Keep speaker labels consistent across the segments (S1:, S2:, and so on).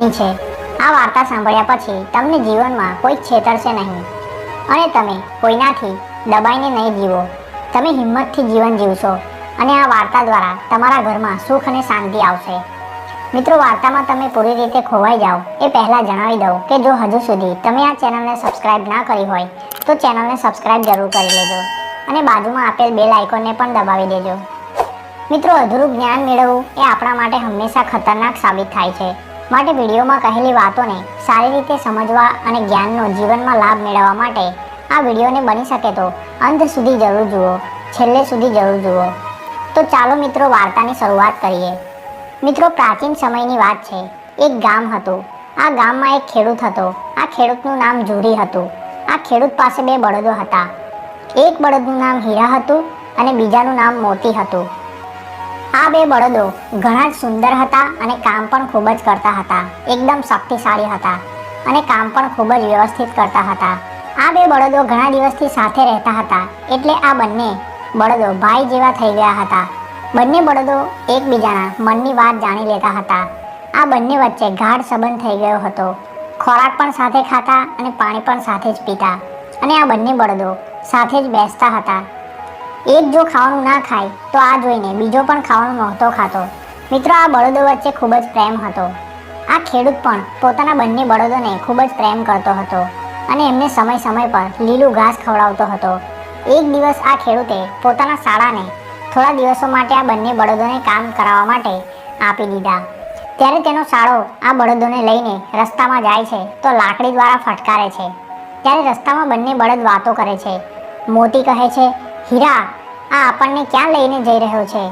S1: છે. આ વાર્તા સાંભળ્યા પછી તમને જીવનમાં કોઈ છેતરશે નહીં. અને તમે કોઈનાથી દબાઈને નહીં જીવો. તમે હિંમતથી જીવન જીવશો અને આ વાર્તા દ્વારા તમારા ઘરમાં સુખ અને શાંતિ આવશે. મિત્રો, વાર્તામાં તમે પૂરી રીતે ખોવાઈ જાઓ એ પહેલાં જણાવી દઉં કે જો હજુ સુધી તમે આ ચેનલને સબસ્ક્રાઇબ ના કરી હોય, તો ચેનલને સબસ્ક્રાઇબ જરૂર કરી લેજો અને બાજુમાં આપેલ બેલ આઇકોનને પણ દબાવી દેજો. મિત્રો, અધૂરું જ્ઞાન મેળવવું એ આપણા માટે હંમેશા ખતરનાક સાબિત થાય છે. માટે વિડીયોમાં કહેલી વાતોને સારી રીતે સમજવા અને જ્ઞાનનો જીવનમાં લાભ મેળવવા માટે આ વિડીયોને બની શકે તો અંત સુધી જરૂર જુઓ, છેલ્લે સુધી જરૂર જુઓ. તો ચાલો મિત્રો વાર્તાની શરૂઆત કરીએ. મિત્રો, પ્રાચીન સમયની વાત છે. એક ગામ હતું. આ ગામમાં એક ખેડૂત હતો. આ ખેડૂતનું નામ જુરી હતું. આ ખેડૂત પાસે બે બળદો હતા. એક બળદનું નામ હીરા હતું અને બીજાનું નામ મોતી હતું. આ બે બળદો ઘણા જ સુંદર હતા અને કામ પણ ખૂબ જ કરતા હતા. એકદમ શક્તિશાળી હતા અને કામ પણ ખૂબ જ વ્યવસ્થિત કરતા હતા. આ બે બળદો ઘણા દિવસથી સાથે રહેતા હતા એટલે આ બંને બળદો ભાઈ જેવા થઈ ગયા હતા. બંને બળદો એકબીજાના મનની વાત જાણી લેતા હતા. આ બંને વચ્ચે ગાઢ સંબંધ થઈ ગયો હતો. ખોરાક પણ સાથે ખાતા અને પાણી પણ સાથે જ પીતા. અને આ બંને બળદો સાથે જ બેસતા હતા. એક જો ખાવાનું ના ખાય, તો આ જોઈને બીજો પણ ખાવાનું નહોતો ખાતો. મિત્રો, આ બળદો વચ્ચે ખૂબ જ પ્રેમ હતો. આ ખેડૂત પણ પોતાના બંને બળદોને ખૂબ જ પ્રેમ કરતો હતો અને એમને સમય સમય પર લીલું ઘાસ ખવડાવતો હતો. એક દિવસ આ ખેડૂતે પોતાના શાળાને થોડા દિવસો માટે આ બંને બળદોને કામ કરાવવા માટે આપી દીધા. ત્યારે તેનો શાળો આ બળદોને લઈને રસ્તામાં જાય છે, તો લાકડી દ્વારા ફટકારે છે. ત્યારે રસ્તામાં બંને બળદ વાતો કરે છે. મોતી કહે છે હીરા, આ આપણને ક્યાં લઈને જઈ રહ્યો છે?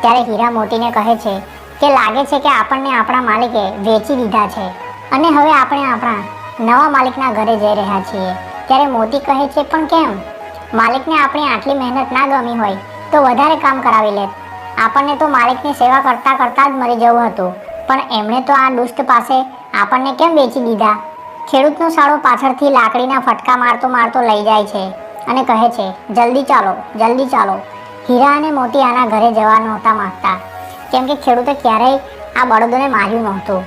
S1: ત્યારે હીરા મોતીને કહે છે કે લાગે છે કે આપણને આપણા માલિકે વેચી દીધા છે અને હવે આપણે આપણા નવા માલિકના ઘરે જઈ રહ્યા છીએ. ત્યારે મોતી કહે છે, પણ કેમ? માલિકને આપણી આટલી મહેનત ના ગમી હોય તો વધારે કામ કરાવી લે આપણને તો માલિકની સેવા કરતાં કરતાં જ મરી જવું હતું. પણ એમણે તો આ દુષ્ટ પાસે આપણને કેમ વેચી દીધા? ખેડૂતનો સાળો પાછળથી લાકડીના ફટકા મારતો મારતો લઈ જાય છે. અને કહે છે, જલ્દી ચાલો જલ્દી ચાલો. હીરા અને મોતી આના ઘરે જવા નહોતા માગતા. કેમ કે ખેડૂતે ક્યારેય આ બળદોને માર્યું નહોતું.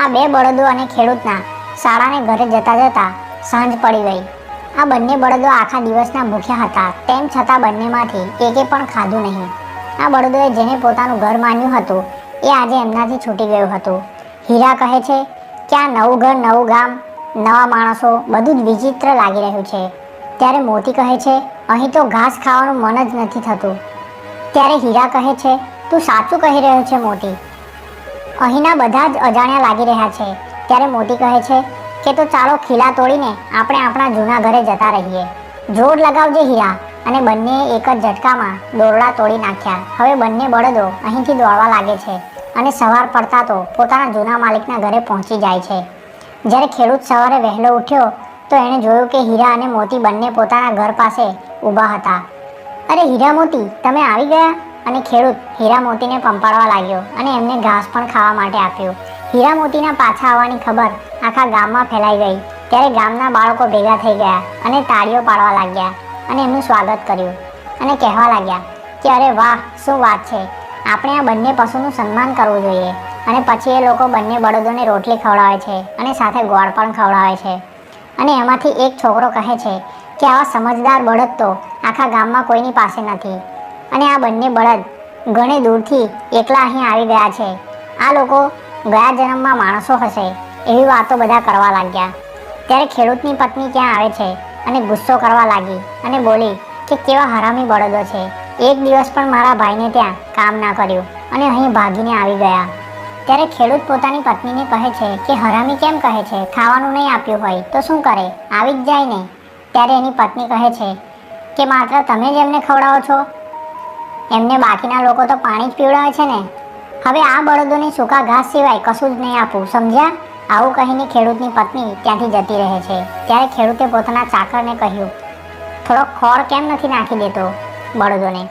S1: આ બે બળદો અને ખેડૂતના શાળાને ઘરે જતા જતા સાંજ પડી ગઈ. આ બંને બળદો આખા દિવસના ભૂખ્યા હતા, તેમ છતાં બંનેમાંથી એકે પણ ખાધું નહીં. આ બળદોએ જેને પોતાનું ઘર માન્યું હતું, એ આજે એમનાથી છૂટી ગયું હતું. હીરા કહે છે કે આ નવું ઘર, નવું ગામ, નવા માણસો, બધું જ વિચિત્ર લાગી રહ્યું છે. ત્યારે મોતી કહે છે, અહીં તો ઘાસ ખાવાનું મન જ નથી થતું. ત્યારે હીરા કહે છે, તું સાચું કહી રહ્યો છે, મોતી. અહીંના બધા જ અજાણ્યા લાગી રહ્યા છે. ત્યારે મોતી કહે છે, કે તો ચાલો ખીલા તોડીને આપણે આપણા જૂના ઘરે જતા રહીએ. જોર લગાવજે હીરા. અને બંને એક જ ઝટકામાં દોરડા તોડી નાખ્યા. હવે બંને બળદો અહીંથી દોડવા લાગે છે અને સવાર પડતા તો પોતાના જૂના માલિકના ઘરે પહોંચી જાય છે. જ્યારે ખેડૂત સવારે વહેલો ઉઠ્યો તો એણે જોયું કે હીરા અને મોતી બંને પોતાના ઘર પાસે ઊભા હતા. અરે હીરા મોતી, તમે આવી ગયા? અને ખેડૂત હીરા મોતીને પંપાડવા લાગ્યો અને એમને ઘાસ પણ ખાવા માટે આપ્યું. હીરા મોતીના પાછા આવવાની ખબર આખા ગામમાં ફેલાઈ ગઈ. ત્યારે ગામના બાળકો ભેગા થઈ ગયા અને તાળીઓ પાડવા લાગ્યા અને એમનું સ્વાગત કર્યું અને કહેવા લાગ્યા કે, અરે વાહ, શું વાત છે? આપણે આ બંને પશુનું સન્માન કરવું જોઈએ. અને પછી એ લોકો બંને બળદોને રોટલી ખવડાવે છે અને સાથે ગોળ પણ ખવડાવે છે. અને એમાંથી એક છોકરો કહે છે કે આવા સમજદાર બળદ તો આખા ગામમાં કોઈની પાસે નથી. અને આ બંને બળદ ઘણે દૂરથી એકલા અહીં આવી ગયા છે. આ લોકો ગયા જન્મમાં માણસો હશે એવી વાતો બધા કરવા લાગ્યા. ત્યારે ખેડૂતની પત્ની ત્યાં આવે છે અને ગુસ્સો કરવા લાગી અને બોલી કે કેવા હરામી બળદો છે. એક દિવસ પણ મારા ભાઈને ત્યાં કામ ના કર્યું અને અહીં ભાગીને આવી ગયા. ત્યારે ખેડૂત પોતાની પત્નીને કહે છે કે હરામી કેમ કહે છે? ખાવાનું નહીં આપ્યું હોય તો શું કરે? આવી જ જાય ને. ત્યારે એની પત્ની કહે છે કે માત્ર તમે જ એમને ખવડાવો છો. એમને બાકીના લોકો તો પાણી જ પીવડાવે છે ને. હવે આ બળદોને સૂકા ઘાસ સિવાય કશું જ નહીં આપવું, સમજ્યા? આવું કહીને ખેડૂતની પત્ની ત્યાંથી જતી રહે છે. ત્યારે ખેડૂતે પોતાના ચાકરને કહ્યું, થોડો ખોર કેમ નથી નાખી દેતો બળદોને?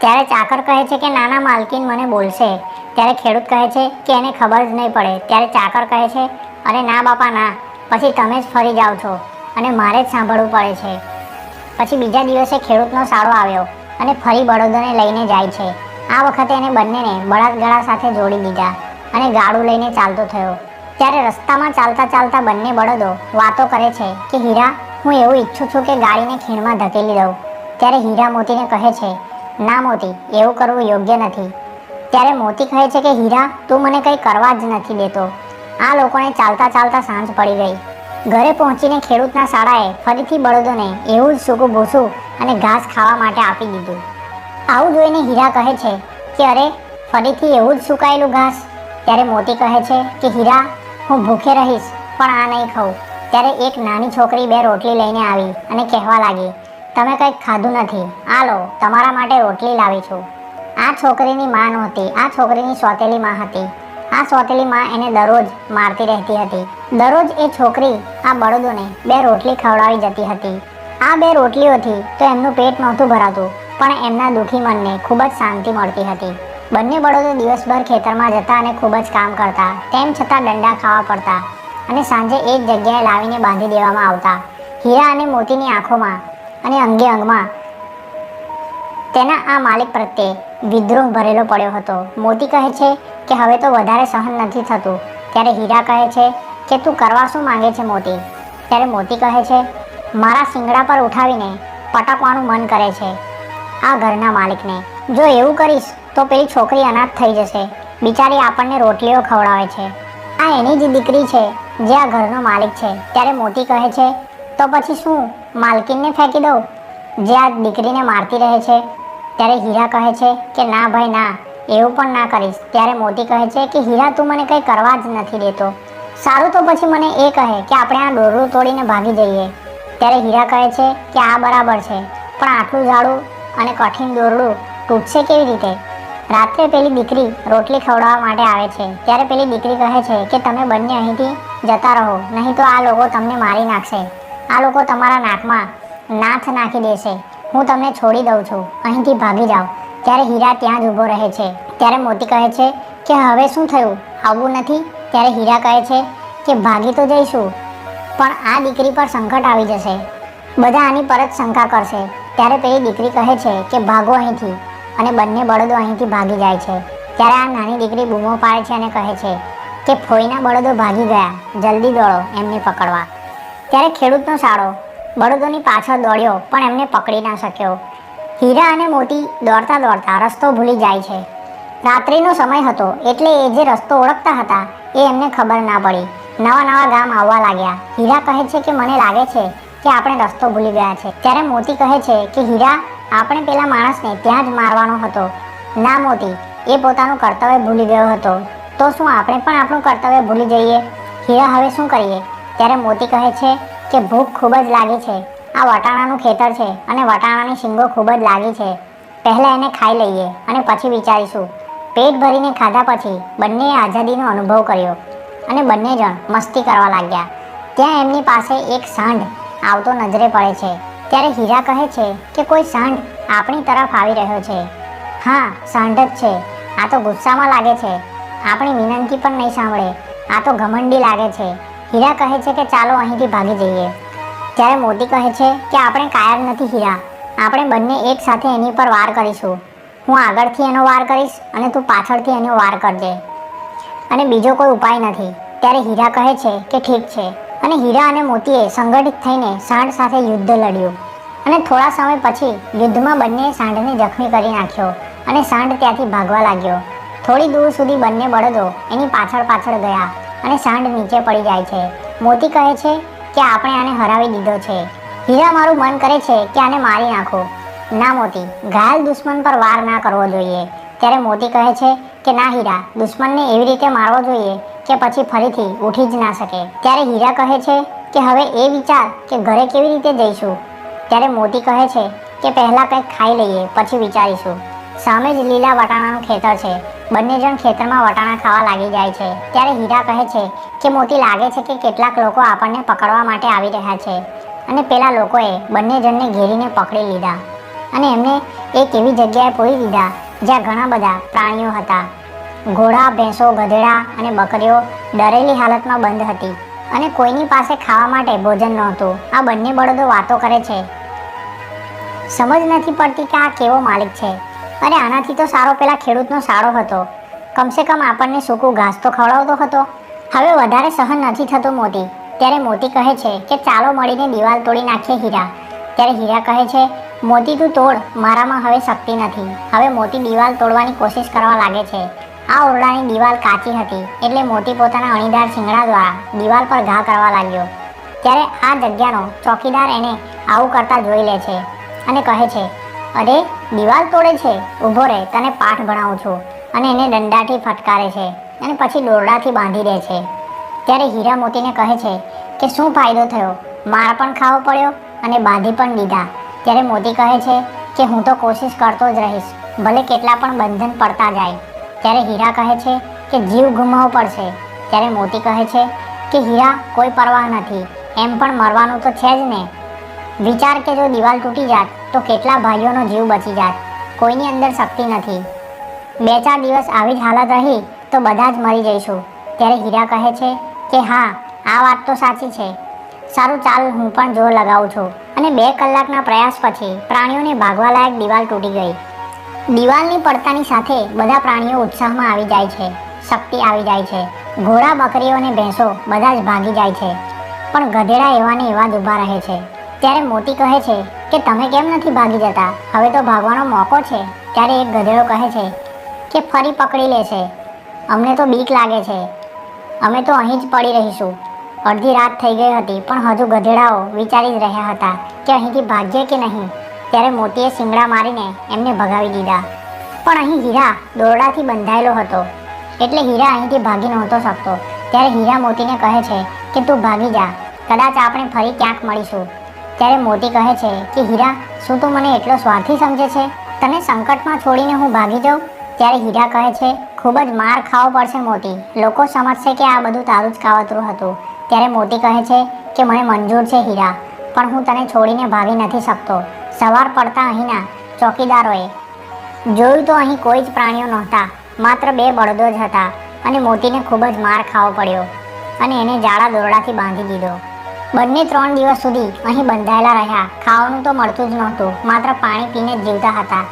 S1: ત્યારે ચાકર કહે છે કે, નાના માલકીન મને બોલશે. ત્યારે ખેડૂત કહે છે કે એને ખબર જ નહીં પડે. ત્યારે ચાકર કહે છે, અરે ના બાપા, ના. પછી તમે જ ફરી જાઓ છો અને મારે જ સાંભળવું પડે છે. પછી બીજા દિવસે ખેડૂતનો સાળો આવ્યો અને ફરી બળદોને લઈને જાય છે. આ વખતે એને બંનેને બળદગાડા સાથે જોડી દીધા અને ગાડું લઈને ચાલતો થયો. ત્યારે રસ્તામાં ચાલતા ચાલતા બંને બળદો વાતો કરે છે કે, હીરા, હું એવું ઈચ્છું છું કે ગાડીને ખીણમાં ધકેલી દઉં. ત્યારે હીરા મોતીને કહે છે, ના મોતી, એવું કરવું યોગ્ય નથી. ત્યારે મોતી કહે છે કે, હીરા, તું મને કંઈ કરવા જ નથી દેતો. આ લોકોને ચાલતા ચાલતા સાંજ પડી ગઈ. ઘરે પહોંચીને ખેડૂતના શાળાએ ફરીથી બળદોને એવું જ સૂકું ભૂસું અને ઘાસ ખાવા માટે આપી દીધું. આવું જોઈને હીરા કહે છે કે, અરે, ફરીથી એવું જ સુકાયેલું ઘાસ. ત્યારે મોતી કહે છે કે, હીરા, હું ભૂખે રહીશ, પણ આ નહીં ખાઉં. ત્યારે એક નાની છોકરી બે રોટલી લઈને આવી અને કહેવા લાગી, તમે કંઈક ખાધું નથી. આ લો, તમારા માટે રોટલી લાવી છું. આ છોકરીની માં નહોતી આ છોકરીની સોતેલી માં હતી. આ સોતેલી માં એને દરરોજ મારતી રહેતી હતી. દરરોજ એ છોકરી આ બળદોને બે રોટલી ખવડાવી જતી હતી. આ બે રોટલીઓથી તો એમનું પેટ નહોતું ભરાતું, પણ એમના દુઃખી મનને ખૂબ જ શાંતિ મળતી હતી. બંને બળદો દિવસભર ખેતરમાં જતા અને ખૂબ જ કામ કરતા, તેમ છતાં દંડા ખાવા પડતા અને સાંજે એક જગ્યાએ લાવીને બાંધી દેવામાં આવતા. હીરા અને મોતીની આંખોમાં અને અંગે અંગમાં તેના આ માલિક પ્રત્યે વિદ્રોહ ભરેલો પડ્યો હતો. મોતી કહે છે કે હવે તો વધારે સહન નથી થતું. ત્યારે હીરા કહે છે કે તું કરવા શું માંગે છે મોતી ત્યારે મોતી કહે છે, મારા શિંગડા પર ઉઠાવીને પટકવાનું મન કરે છે. આ ઘરના માલિકને. જો એવું કરીશ તો પેલી છોકરી અનાથ થઈ જશે. બિચારી આપણને રોટલીઓ ખવડાવે છે. આ એની જ દીકરી છે, જે આ ઘરનો માલિક છે. ત્યારે મોતી કહે છે, તો પછી શું? માલકીનને ફેંકી દઉં? જે આ દીકરીને મારતી રહે છે ત્યારે હીરા કહે છે કે, ના ભાઈ, ના, એવું પણ ના કરીશ. ત્યારે મોતી કહે છે કે, હીરા, તું મને કંઈ કરવા જ નથી દેતો. સારું તો પછી મને એ કહે કે, આપણે આ દોરડું તોડીને ભાગી જઈએ. ત્યારે હીરા કહે છે કે આ બરાબર છે, પણ આટલું જાડું અને કઠિન દોરડું તૂટશે કેવી રીતે? રાત્રે પેલી દીકરી રોટલી ખવડાવવા માટે આવે છે. ત્યારે પેલી દીકરી કહે છે કે, તમે બંને અહીંથી જતા રહો, નહીં તો આ લોકો તમને મારી નાખશે. આ લોકો તમારા નાકમાં નાથ નાખી દેશે. હું તમને છોડી દઉં છું. અહીંથી ભાગી જાઓ. ત્યારે હીરા ત્યાં જ ઊભો રહે છે. ત્યારે મોતી કહે છે કે હવે શું થયું? આવવું નથી. ત્યારે હીરા કહે છે કે ભાગી તો જઈશું, પણ આ દીકરી પર સંકટ આવી જશે. બધા આની પરત શંકા કરશે. ત્યારે પેલી દીકરી કહે છે કે ભાગો અહીંથી, અને બંને બળદો અહીંથી ભાગી જાય છે. ત્યારે આ નાની દીકરી બૂમો પાડે છે અને કહે છે કે ફોઈના બળદો ભાગી ગયા. જલ્દી દોડો એમને પકડવા. ત્યારે ખેડૂતનો સાળો બળદોની પાછળ દોડ્યો, પણ એમને પકડી ના શક્યો. હીરા અને મોતી દોડતા દોડતા રસ્તો ભૂલી જાય છે. રાત્રિનો સમય હતો, એટલે એ જે રસ્તો ઓળખતા હતા, એ એમને ખબર ના પડી. નવા નવા ગામ આવવા લાગ્યા. હીરા કહે છે કે, મને લાગે છે કે આપણે રસ્તો ભૂલી ગયા છે. ત્યારે મોતી કહે છે કે, હીરા, આપણે પેલા માણસને ત્યાં જ મારવાનો હતો. ના, મોતી, એ પોતાનું કર્તવ્ય ભૂલી ગયો હતો. તો શું, આપણે પણ આપણું કર્તવ્ય ભૂલી જઈએ? હીરા, હવે શું કરીએ? ત્યારે મોતી કહે છે કે ભૂખ ખૂબ જ લાગી છે. આ વટાણાનું ખેતર છે અને વટાણાની શીંગો ખૂબ જ લાગી છે. પહેલાં એને ખાઈ લઈએ અને પછી વિચારીશું. પેટ ભરીને ખાધા પછી બંનેએ આઝાદીનો અનુભવ કર્યો અને બંને જણ મસ્તી કરવા લાગ્યા. ત્યાં એમની પાસે એક સાંઢ આવતો નજરે પડે છે. ત્યારે હીરા કહે છે કે કોઈ સાંઢ આપણી તરફ આવી રહ્યો છે. હા, સાંઢ જ છે. આ તો ગુસ્સામાં લાગે છે. આપણી વિનંતી પણ નહીં સાંભળે. આ તો ઘમંડી લાગે છે. હીરા કહે છે કે ચાલો અહીંથી ભાગી જઈએ. ત્યારે મોતી કહે છે કે આપણે કાયર નથી હીરા. આપણે બંને એક સાથે એની પર વાર કરીશું. હું આગળથી એનો વાર કરીશ અને તું પાછળથી એનો વાર કરજે. અને બીજો કોઈ ઉપાય નથી. ત્યારે હીરા કહે છે કે ઠીક છે. અને હીરા અને મોતીએ સંગઠિત થઈને સાંઢ સાથે યુદ્ધ લડ્યું. અને થોડા સમય પછી યુદ્ધમાં બંને સાંઢને જખમી કરી નાખ્યો અને સાંઢ ત્યાંથી ભાગવા લાગ્યો. થોડી દૂર સુધી બંને બળદો એની પાછળ પાછળ ગયા. અને સાંઢ નીચે પડી જાય છે. મોતી કહે છે કે આપણે આને હરાવી દીધો છે. હીરા મારું મન કરે છે કે આને મારી નાખો. ના મોતી, ઘાયલ દુશ્મન પર વાર ના કરવો જોઈએ. ત્યારે મોતી કહે છે કે ના હીરા, દુશ્મનને એવી રીતે મારવો જોઈએ કે પછી ફરીથી ઉઠી જ ના શકે. ત્યારે હીરા કહે છે કે હવે એ વિચાર કે ઘરે કેવી રીતે જઈશું? ત્યારે મોતી કહે છે કે પહેલાં કંઈક ખાઈ લઈએ, પછી વિચારીશું. સામે જ લીલા વટાણાનું ખેતર છે. બંને જણ ખેતરમાં વટાણા ખાવા લાગી જાય છે. ત્યારે હીરા કહે છે કે, મોતી લાગે છે કે કેટલાક લોકો આપણને પકડવા માટે આવી રહ્યા છે. અને પેલા લોકોએ બંને જણને ઘેરીને પકડી લીધા. અને એમને એક એવી જગ્યાએ પૂરી દીધા, જ્યાં ઘણા બધા પ્રાણીઓ હતા. ઘોડા, ભેંસો, ગધેડા અને બકરીઓ ડરેલી હાલતમાં બંધ હતી. અને કોઈની પાસે ખાવા માટે ભોજન નહોતું. આ બંને બળદો વાતો કરે છે. સમજ નથી પડતી કે આ કેવો માલિક છે. અરે આનાથી તો સારો પેલા ખેડૂતનો સારો હતો. કમસે કમ આપણને સૂકું ઘાસ તો ખવડાવતો હતો. હવે વધારે સહન નથી થતું મોતી. ત્યારે મોતી કહે છે કે ચાલો મળીને દિવાલ તોડી નાખીએ હીરા. ત્યારે હીરા કહે છે, મોતી તું તોડ, મારામાં હવે શક્તિ નથી. હવે મોતી દિવાલ તોડવાની કોશિશ કરવા લાગે છે. આ ઓરડાની દિવાલ કાચી હતી, એટલે મોતી પોતાના અણીદાર શિંગડા દ્વારા દિવાલ પર ઘા કરવા લાગ્યો. ત્યારે આ જગ્યાનો ચોકીદાર એને આવું કરતા જોઈ લે છે અને કહે છે અરે, દિવાલ તોડે છે. ઊભો રહે, તને પાઠ ભણાવું છું. અને એને દંડાથી ફટકારે છે અને પછી દોરડાથી બાંધી દે છે. ત્યારે હીરા મોતીને કહે છે કે, શું ફાયદો થયો? માર પણ ખાવો પડ્યો અને બાંધી પણ દીધા. ત્યારે મોતી કહે છે કે, હું તો કોશિશ કરતો જ રહીશ. ભલે કેટલા પણ બંધન પડતા જાય. ત્યારે હીરા કહે છે કે, જીવ ગુમાવવો પડશે. ત્યારે મોતી કહે છે કે, હીરા, કોઈ પરવાહ નથી. એમ પણ મરવાનું તો છે જ ને. વિચાર કે જો દિવાલ તૂટી જાત તો કેટલા ભાઈઓનો જીવ બચી જાત? કોઈની અંદર શક્તિ નથી. બે ચાર દિવસ આવી જ હાલત રહી તો બધા જ મરી જઈશું. ત્યારે હીરા કહે છે કે હા, આ વાત તો સાચી છે. સારું ચાલ, હું પણ જોર લગાવું છું. અને બે કલાકના પ્રયાસ પછી પ્રાણીઓને ભાગવા લાયક દિવાલ તૂટી ગઈ. દિવાલની પડતાની સાથે બધા પ્રાણીઓ ઉત્સાહમાં આવી જાય છે. શક્તિ આવી જાય છે. ઘોડા, બકરીઓ અને ભેંસો બધા જ ભાગી જાય છે. પણ ગધેડા એવા ને એવા જ ઊભા રહે છે. ત્યારે મોતી કહે છે કે તમે કેમ નથી ભાગી જતા? હવે તો ભાગવાનો મોકો છે. ત્યારે એક ગધેડો કહે છે કે ફરી પકડી લેશે અમને તો બીક લાગે છે. અમે તો અહીં જ પડી રહીશું. અડધી રાત થઈ ગઈ હતી, પણ હજુ ગધેડાઓ વિચારી જ રહ્યા હતા કે અહીંથી ભાગીએ કે નહીં. ત્યારે મોતીએ શિંગડા મારીને એમને ભગાવી દીધા. પણ અહીં હીરા દોરડાથી બંધાયેલો હતો. એટલે હીરા અહીંથી ભાગી નહોતો શકતો. ત્યારે હીરા મોતીને કહે છે કે તું ભાગી જા. કદાચ આપણે ફરી ક્યાંક મળીશું. ત્યારે મોતી કહે છે કે, હીરા, શું તું મને એટલો સ્વાર્થી સમજે છે? તને સંકટમાં છોડીને હું ભાગી જાઉં? ત્યારે હીરા કહે છે, ખૂબ જ માર ખાવો પડશે મોતી લોકો સમજશે કે આ બધું તારું જ કાવતરું હતું. ત્યારે મોતી કહે છે કે, મને મંજૂર છે હીરા, પણ હું તને છોડીને ભાગી નથી શકતો. સવાર પડતા અહીંના ચોકીદારોએ જોયું તો અહીં કોઈ જ પ્રાણીઓ નહોતા, માત્ર બે બળદો જ હતા અને મોતીને ખૂબ જ માર ખાવો પડ્યો અને એને જાડા દોરડાથી બાંધી દીધો. બંને ત્રણ દિવસ સુધી અહીં બંધાયેલા રહ્યા. ખાવાનું તો મળતું જ નહોતું. માત્ર પાણી પીને જ જીવતા હતા.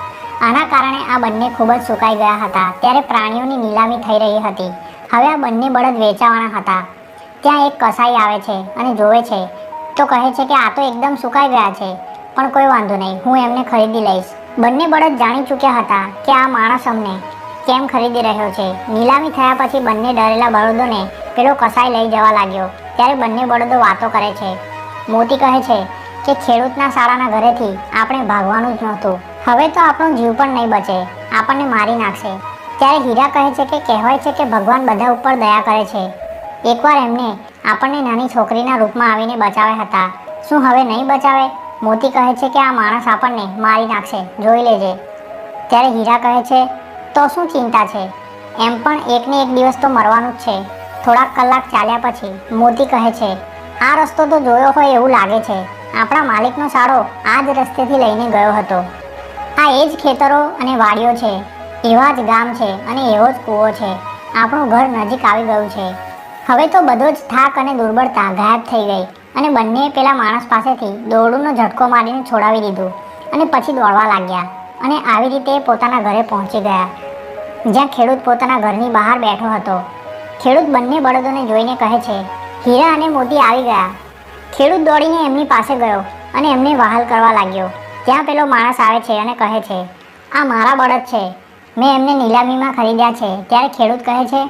S1: આના કારણે આ બંને ખૂબ જ સુકાઈ ગયા હતા. ત્યારે પ્રાણીઓની નીલામી થઈ રહી હતી. હવે આ બંને બળદ વેચાવાના હતા. ત્યાં એક કસાઈ આવે છે અને જોવે છે. તો કહે છે કે આ તો એકદમ સુકાઈ ગયા છે. પણ કોઈ વાંધો નહીં. હું એમને ખરીદી લઈશ. બંને બળદ જાણી ચૂક્યા હતા કે આ માણસ અમને કેમ ખરીદી રહ્યો છે. નીલામી થયા પછી બંને ડરેલા બળદોને પેલો કસાઈ લઈ જવા લાગ્યો. ત્યારે બંને બળદો વાતો કરે છે. મોતી કહે છે કે ખેડૂતના શાળાના ઘરેથી આપણે ભાગવાનું જ નહોતું. હવે તો આપણો જીવ પણ નહીં બચે. આપણને મારી નાખશે. ત્યારે હીરા કહે છે કે કહેવાય છે કે ભગવાન બધા ઉપર દયા કરે છે. એકવાર એમને આપણને નાની છોકરીના રૂપમાં આવીને બચાવ્યા હતા. શું હવે નહીં બચાવે? મોતી કહે છે કે આ માણસ આપણને મારી નાખશે. જોઈ લેજે. ત્યારે હીરા કહે છે, તો શું ચિંતા છે? એમ પણ એકને એક દિવસ તો મરવાનું જ છે. થોડાક કલાક ચાલ્યા પછી મોતી કહે છે, આ રસ્તો તો જોયો હોય એવું લાગે છે. આપણા માલિકનો શાળો આ જ રસ્તેથી લઈને ગયો હતો. આ એ જ ખેતરો અને વાડીઓ છે. એવા જ ગામ છે અને એવો જ કૂવો છે. આપણું ઘર નજીક આવી ગયું છે. હવે તો બધો જ થાક અને દુર્બળતા ગાયબ થઈ ગઈ અને બંને પેલા માણસ પાસેથી દોરડુંનો ઝટકો મારીને છોડાવી દીધું અને પછી દોડવા લાગ્યા અને આવી રીતે પોતાના ઘરે પહોંચી ગયા. જ્યાં ખેડૂત પોતાના ઘરની બહાર બેઠો હતો. ખેડૂત બંને બળદોને જોઈને કહે છે, હીરા અને મોતી આવી ગયા. ખેડૂત દોડીને એમની પાસે ગયો અને એમને વહાલ કરવા લાગ્યો. ત્યાં પેલો માણસ આવે છે અને કહે છે, આ મારા બળદ છે. મેં એમને નીલામીમાં ખરીદ્યા છે. ત્યારે ખેડૂત કહે છે,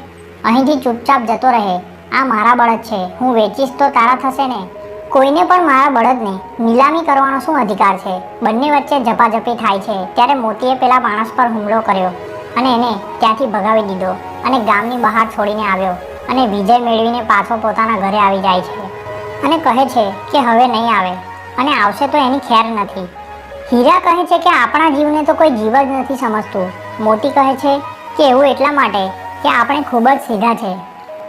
S1: અહીંથી ચૂપચાપ જતો રહે. આ મારા બળદ છે. હું વેચીશ તો તારા થશે ને. કોઈને પણ મારા બળદને નીલામી કરવાનો શું અધિકાર છે? બંને વચ્ચે ઝપાઝપી થાય છે. ત્યારે મોતીએ પેલા માણસ પર હુમલો કર્યો અને એને ત્યાંથી ભગાવી દીધો. અને ગામની બહાર છોડીને આવ્યો અને વિજય મેળવીને પાછો પોતાના ઘરે આવી જાય છે. અને કહે છે કે હવે નહીં આવે અને આવશે તો એની ખેર નથી. હીરા કહે છે કે આપણા જીવને તો કોઈ જીવ જ નથી સમજતું. મોટી કહે છે કે એવું એટલા માટે કે આપણે ખૂબ જ સીધા છે.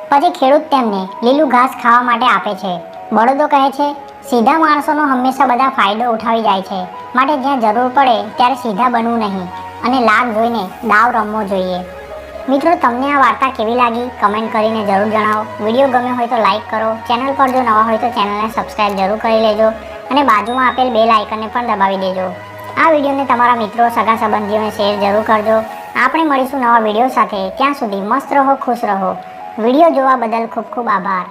S1: પછી ખેડૂત તેમને લીલું ઘાસ ખાવા માટે આપે છે. બળદો કહે છે, સીધા માણસોનો હંમેશા બધા ફાયદો ઉઠાવી જાય છે. માટે જ્યાં જરૂર પડે ત્યારે સીધા બનવું નહીં. અને લાભ જોઈને દાવ રમવો જોઈએ. મિત્રો, તમને આ વાર્તા કેવી લાગી? કમેન્ટ કરીને જરૂર જણાવો. વીડિયો ગમ્યો હોય તો લાઈક કરો. ચેનલ પર જો નવા હોય તો ચેનલને સબસ્ક્રાઈબ જરૂર કરી લેજો અને બાજુમાં આપેલ બે લાઇકનને પણ દબાવી દેજો. આ વિડીયોને તમારા મિત્રો, સગા સંબંધીઓને શેર જરૂર કરજો. આપણે મળીશું નવા વીડિયો સાથે. ત્યાં સુધી મસ્ત રહો, ખુશ રહો. વીડિયો જોવા બદલ ખૂબ ખૂબ આભાર.